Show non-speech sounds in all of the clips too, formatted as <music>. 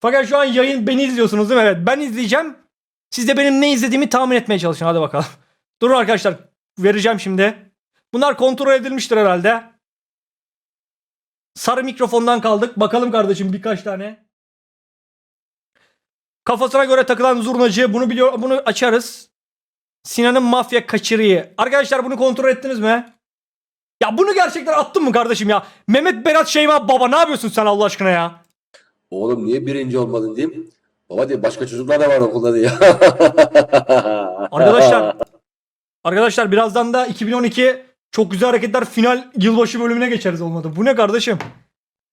Fakat şu an yayın beni izliyorsunuz değil mi? Evet ben izleyeceğim. Siz de benim ne izlediğimi tahmin etmeye çalışın. Hadi bakalım. <laughs> Durun arkadaşlar. Vereceğim şimdi. Bunlar kontrol edilmiştir herhalde. Sarı mikrofondan kaldık. Bakalım kardeşim birkaç tane. Kafasına göre takılan zurnacı. Bunu biliyor. Bunu açarız. Sinan'ın mafya kaçırıyı. Arkadaşlar bunu kontrol ettiniz mi? Ya bunu gerçekten attın mı kardeşim ya? Mehmet Berat Şeyma baba ne yapıyorsun sen Allah aşkına ya? Oğlum niye birinci olmadın diyeyim. Baba diye başka çocuklar da var okulda diye. <laughs> Arkadaşlar Arkadaşlar birazdan da 2012 çok güzel hareketler final yılbaşı bölümüne geçeriz olmadı. Bu ne kardeşim?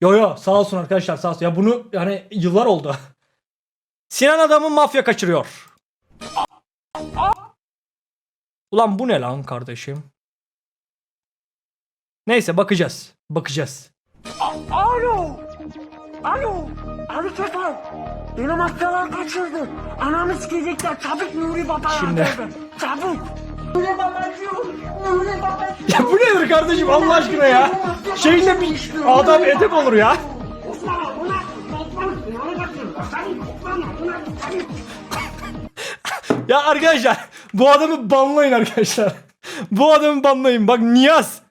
Yo yo sağ olsun arkadaşlar sağ olsun. Ya bunu yani yıllar oldu. <laughs> Sinan adamı mafya kaçırıyor. Ulan bu ne lan kardeşim? Neyse bakacağız. Bakacağız. Alo! Alo! Ali Kemal! Beni mafyalar kaçırdı. Anamı sikecekler. Çabuk Nuri Baba'ya Şimdi- ver. Çabuk! Nuri Babacığım! Nuri Babacığım! Ya bu nedir kardeşim Allah aşkına ya? Şeyle bir adam edep olur ya. Ya arkadaşlar bu adamı banlayın arkadaşlar. Bu adamı banlayın. Bak Niyaz.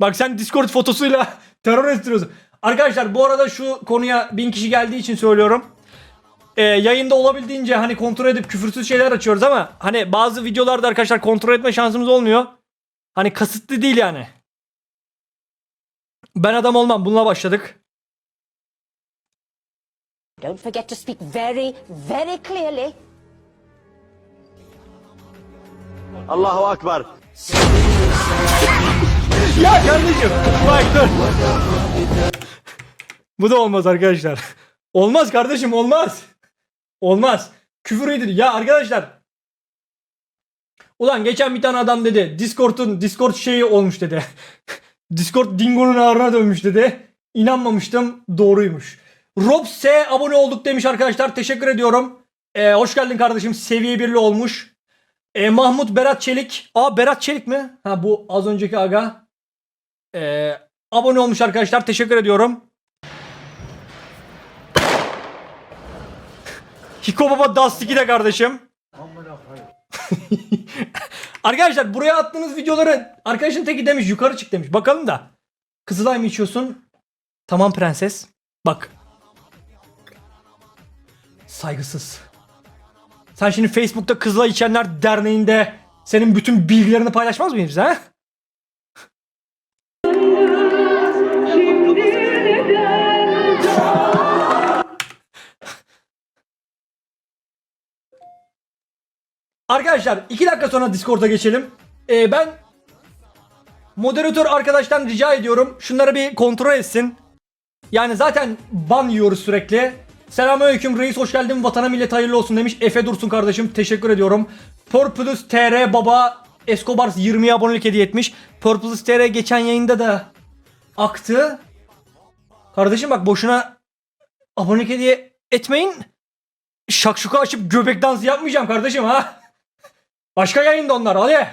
Bak sen Discord fotosuyla terör estiriyorsun. Arkadaşlar bu arada şu konuya bin kişi geldiği için söylüyorum. Ee, yayında olabildiğince hani kontrol edip küfürsüz şeyler açıyoruz ama hani bazı videolarda arkadaşlar kontrol etme şansımız olmuyor. Hani kasıtlı değil yani. Ben adam olmam. Bununla başladık. Don't forget to speak very, very clearly. Allahu Akbar. Ya kardeşim bak dur. Bu da olmaz arkadaşlar. <laughs> Olmaz kardeşim olmaz. Olmaz. Küfür edilir. Ya arkadaşlar. Ulan geçen bir tane adam dedi. Discord'un Discord şeyi olmuş dedi. <laughs> Discord Dingo'nun ağrına dönmüş dedi. İnanmamıştım. Doğruymuş. Rob S abone olduk demiş arkadaşlar. Teşekkür ediyorum. Ee, hoş geldin kardeşim. Seviye birli olmuş. Ee, Mahmut Berat Çelik. Aa Berat Çelik mi? Ha bu az önceki aga. Ee, abone olmuş arkadaşlar. Teşekkür ediyorum. Hiko Baba Dust 2'de kardeşim. <laughs> arkadaşlar buraya attığınız videoları arkadaşın teki demiş yukarı çık demiş. Bakalım da. Kızılay mı içiyorsun? Tamam prenses. Bak. Saygısız. Sen şimdi Facebook'ta Kızılay içenler derneğinde senin bütün bilgilerini paylaşmaz mıyız ha? Arkadaşlar 2 dakika sonra Discord'a geçelim. Ee, ben moderatör arkadaştan rica ediyorum. Şunları bir kontrol etsin. Yani zaten ban yiyoruz sürekli. Selamünaleyküm reis hoş geldin vatana millet hayırlı olsun demiş. Efe Dursun kardeşim teşekkür ediyorum. Purplus TR baba Escobar 20 abonelik hediye etmiş. Purplus TR geçen yayında da aktı. Kardeşim bak boşuna abonelik hediye etmeyin. Şakşuka açıp göbek dansı yapmayacağım kardeşim ha. Başka yayında onlar hadi.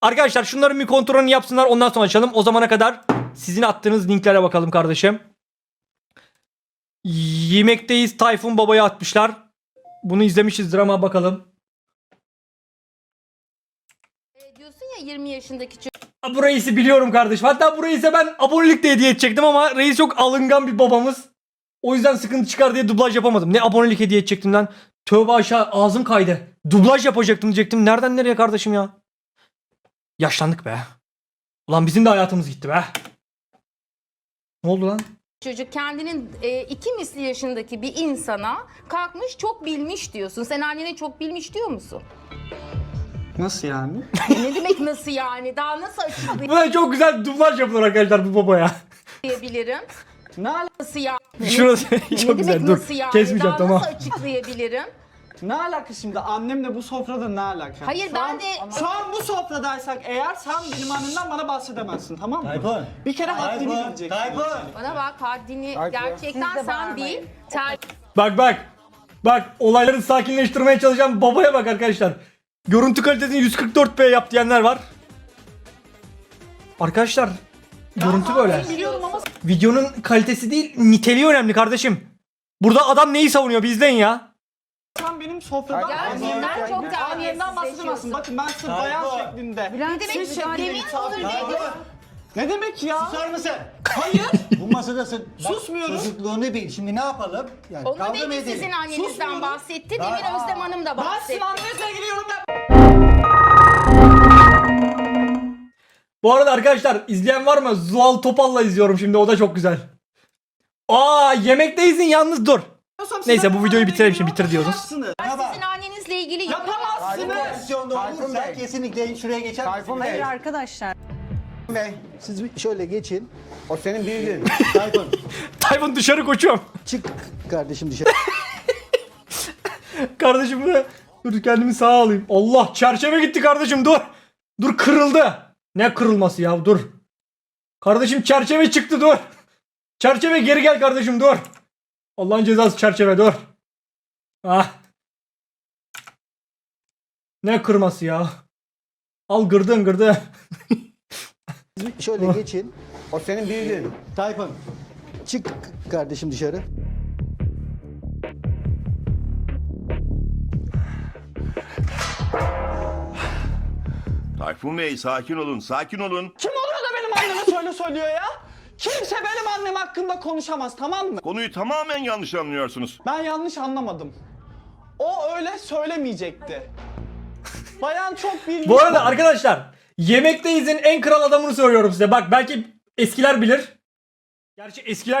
Arkadaşlar şunların bir kontrolünü yapsınlar ondan sonra açalım. O zamana kadar sizin attığınız linklere bakalım kardeşim. Yemekteyiz Tayfun Baba'ya atmışlar. Bunu izlemişizdir ama bakalım. E, diyorsun ya 20 yaşındaki Ha, Bu reisi biliyorum kardeşim. Hatta bu reise ben abonelik de hediye edecektim ama reis çok alıngan bir babamız. O yüzden sıkıntı çıkar diye dublaj yapamadım. Ne abonelik hediye edecektim lan. Tövbe aşağı ağzım kaydı. Dublaj yapacaktım diyecektim. Nereden nereye kardeşim ya? Yaşlandık be. Ulan bizim de hayatımız gitti be. Ne oldu lan? çocuk kendinin e, iki misli yaşındaki bir insana kalkmış çok bilmiş diyorsun. Sen annene çok bilmiş diyor musun? Nasıl yani? <laughs> ne demek nasıl yani? Daha nasıl Buna çok güzel dublaj yapılır arkadaşlar bu babaya. açıklayabilirim? Ne, ala- Nasıl yani? Şurası ne <laughs> çok demek güzel. Dur. nasıl yani? Kesmeyeceğim Daha tamam. nasıl açıklayabilirim? Ne alaka şimdi? Annemle bu sofrada ne alaka? Hayır, Şu ben an- de- Şu an bu sofradaysak eğer sen benim annemden bana bahsedemezsin tamam mı? Bir kere haddini bileceksin. Bana bak haddini gerçekten sen değil. Ter Bak bak. Bak olayları sakinleştirmeye çalışan babaya bak arkadaşlar. Görüntü kalitesini 144p yap diyenler var. Arkadaşlar görüntü böyle. Biliyorum ama Videonun kalitesi değil niteliği önemli kardeşim. Burada adam neyi savunuyor? Bir izleyin ya. Sen benim sofradan Gerçekten çok annemden bahsedemezsin. Bakın ben size bayan şeklinde. Ne demek Siz şeklinde hitap ediyorum. Ne demek ya? Susar mısın? Hayır. Bu masadasın. Bak, Susmuyorum. Çocukluğunu bil. Şimdi ne yapalım? Yani Onu kavga mı dedi edelim? sizin annenizden Susmuyorum. bahsetti. Daha- Demin Özlem Hanım da Ben bahsetti. sizin annenizle ilgili yorum yap. Bu arada arkadaşlar izleyen var mı? Zuhal Topal'la izliyorum şimdi o da çok güzel. Aa yemekteyiz yalnız dur. Neyse, bu videoyu bitirelim şimdi, bitir diyoruz. Yapamazsınız. Sizin annenizle ilgili Yapamazsınız. Pozisyonda olursa kesinlikle şuraya geçer Tayfun Bey. arkadaşlar. Bey. Siz bir şöyle geçin. O senin büyüdüğün. <laughs> Tayfun. Tayfun dışarı koçum. Çık kardeşim dışarı. <laughs> Kardeşim dur. Dur kendimi sağa alayım. Allah çerçeve gitti kardeşim dur. Dur kırıldı. Ne kırılması ya dur. Kardeşim çerçeve çıktı dur. Çerçeve geri gel kardeşim dur. Allah'ın cezası çerçeve dur. Ah. Ne kırması ya. Al gırdın gırdı. <laughs> şöyle geçin. O senin büyüdüğün. Tayfun. Çık kardeşim dışarı. Tayfun Bey sakin olun, sakin olun. Kim oluyor da benim anneme söyle söylüyor ya? Kimse benim annem hakkında konuşamaz tamam mı? Konuyu tamamen yanlış anlıyorsunuz. Ben yanlış anlamadım. O öyle söylemeyecekti. Bayan çok bilmiyor. Bu arada arkadaşlar Yemekteyiz'in en kral adamını söylüyorum size. Bak belki eskiler bilir. Gerçi eskiler ne